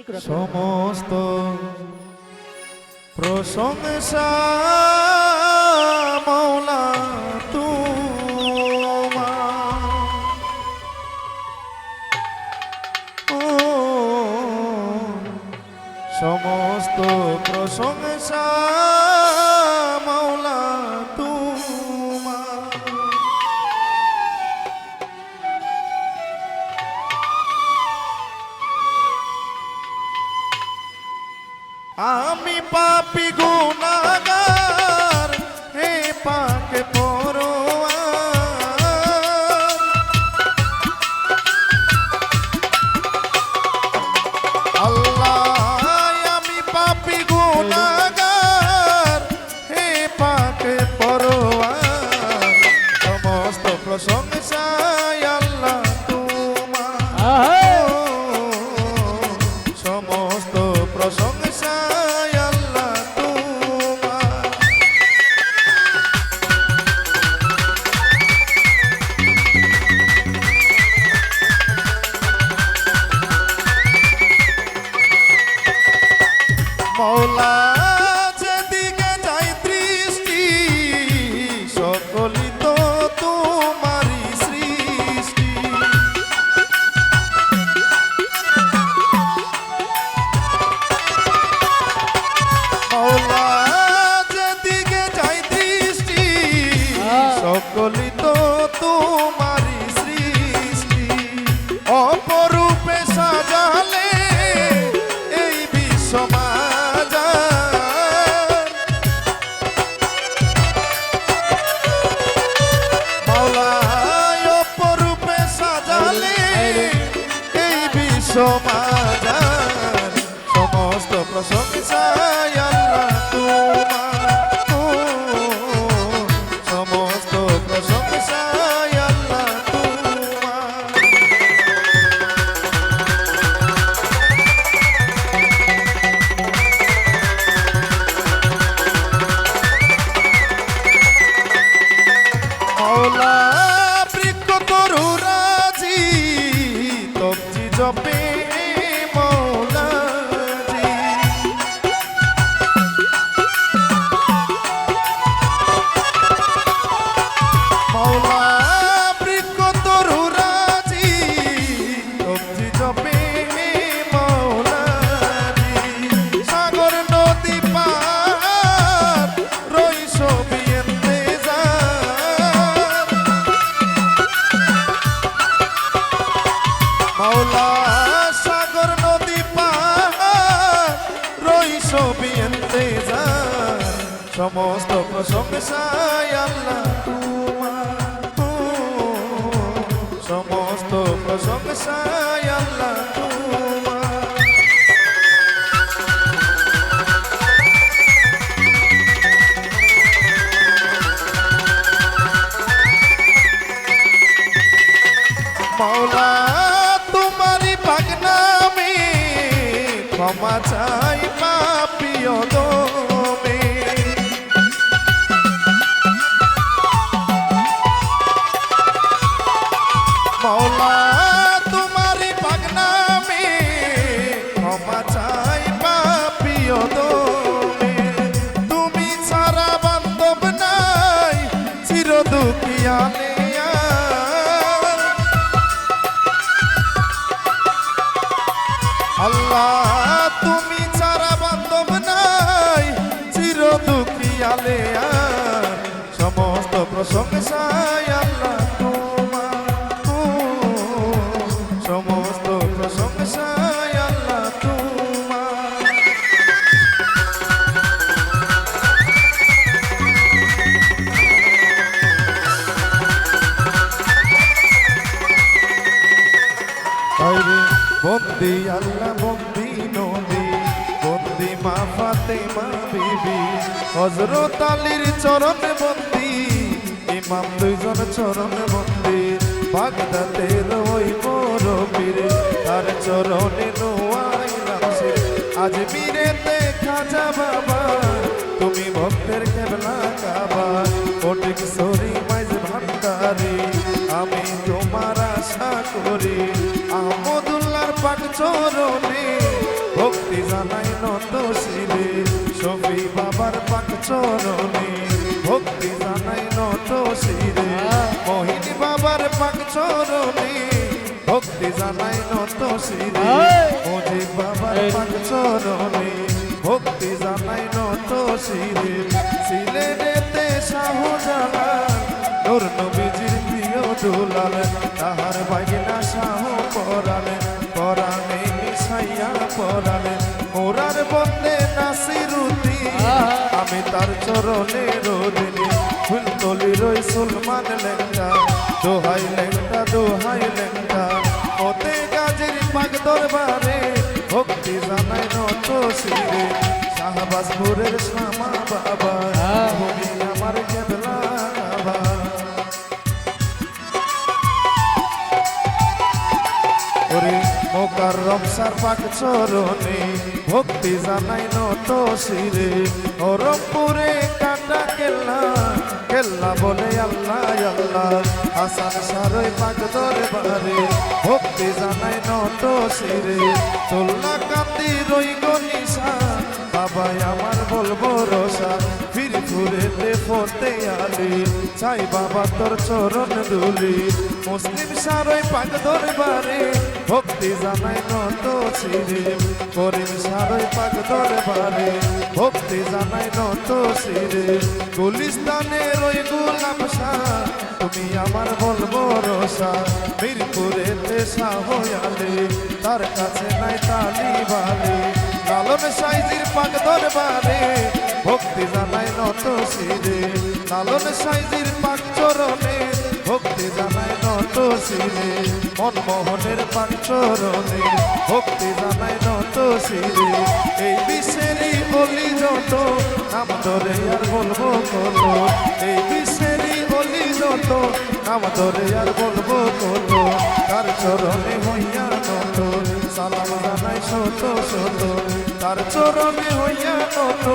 সমস্ত প্রশংসা মৌলা তোমার ও সমস্ত প্রশংসা পাপি প্রশংসায় আল্লাহ তোমার মাওলা সাগর নদী পাহাড় রইস বিয়েন্তে সমস্ত প্রশংসায় আল্লাহ তোমার। সমস্ত প্রশংসায় আল্লাহ ক্ষমা চাই পাপিও দমে আর সমস্ত প্রশংসায় আল্লাহ তোমার সমস্ত প্রশংসায় আল্লাহ তোমার। বন্দি আল্লাহ বন্দি নদী বন্দি মা ফাতে মা বিবি। হজরত আলীর চরণ বন্দি, ইমাম দুইজন চরণ বন্দি বাগদাদের ওই মোরবীর তার চরণে নোয়াইলাম সে আজ মিরেতে খাজা বাবা, তুমি ভক্তের কেবলা কাবা ফটিক সরি মাইজ ভান্ডারি, আমি তোমার আশা করি। আহমদুল্লাহর পাক চরণে নত শিরে মুজিব বাবার পাক চরণে ভক্তি জানাই নত শিরে সিলেটেতে শাহজালাল নূর নবীজির প্রিয় দুলাল তাহার বাগিনা শাহ পরালে পরাণে মিশাইয়া পরালে মোরার বন্দে নাসিরুদ্দি আমি তার চরণে রোদিনী। ফুল তলি রই সুলমান লেঙ্গা দোহাই লেঙ্গা শাহবাজপুরের শ্যামা বাবা আমার কেবলা বাবা। পাক চরণে ভক্তি জানাই নত শিরে। হরমপুরে কাটা কেল্লা কেল্লা বলে আল্লাহ আল্লাহ। হাসান সারই পাক দরবারে ভক্তি জানাই নত শিরে। তোল্লা কান্দি রই গনিসা বাবাই আমার বলব রসা ফির ঘুরেতে ফতে আলি। চাই বাবা তোর চরণ দুলি মুসলিম সারই পাক দরবারে, ভক্তি জানাই নত শিরে করিম সারই পাক দরবারে, ভক্তি জানাই নত শিরে গুলিস্তানে রই গুলাম শাহ, তুমি আমার বলব রসা মিরপুরেতে শাহ আলে। তার কাছে নাই তালি বালি। লালন সাইজির পাক দরবারে, ভক্তি জানাই নত শিরে। লালন সাইজির পাক চরণে, ভক্তি জানাই নত শিরে। মনমোহনের পাক চরণে, ভক্তি জানাই নত শিরে। এই বিশ্বেরই বলি যত, নাম ধরে আর বলব কত। এই বিশ্বেরই বলি যত, নাম ধরে আর বলব কত। তার চরণে হইয়া নত সালাম জানাই শত শত তার চরণে হইয়া নত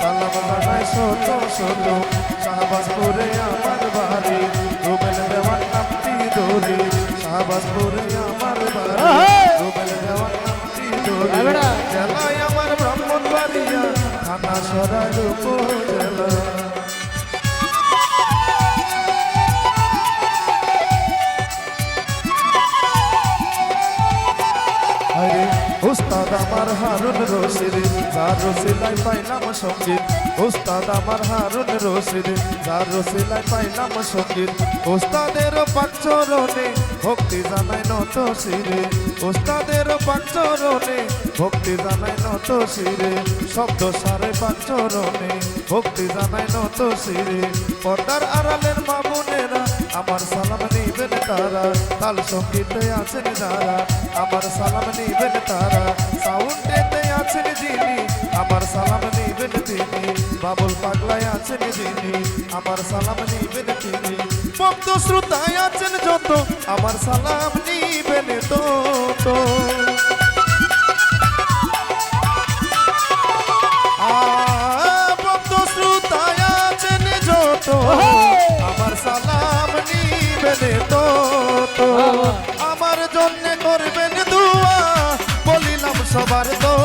সালাম জানাই শত শত শাহবাজপুরে আমার বাড়ি। রুবেল দেওয়ার নামটি দৌড়ি শাহবাজপুরে আমার বাড়ি। রুবেল দেওয়ার নামটি দৌড়ি জেলায় আমার ব্রাহ্মণ বাড়িয়া থানা সরাই উপজেলা। আমার হারুন রশিদ, যার রসিলাই পাইলাম সংগীত। ওস্তাদ আমার হারুন রশিদ, যার রসিলাই পাইলাম সংগীত। ওস্তাদের পাঁচরণে ভক্তি জানাই নত শিরে। ওস্তাদের পাঁচরণে ভক্তি জানাই নত শিরে। শব্দ সারে পাঁচরণে, ভক্তি জানাই নত শিরে। পর্দার আড়ালের মামুনেরা, আমার সালাম নিবেন তারা। তাল সঙ্গীতে আছেন যারা, আমার সালাম নিবেন তারা। সাউন্ডেতে আছেন যিনি, আমার সালাম নিবেন তিনি। বাবুল পাগলায় আছেন যিনি, আমার সালাম নিবেন তিনি। ভক্ত শ্রোতায় আছেন যত, আমার সালাম নিবেন তো সবার তোরে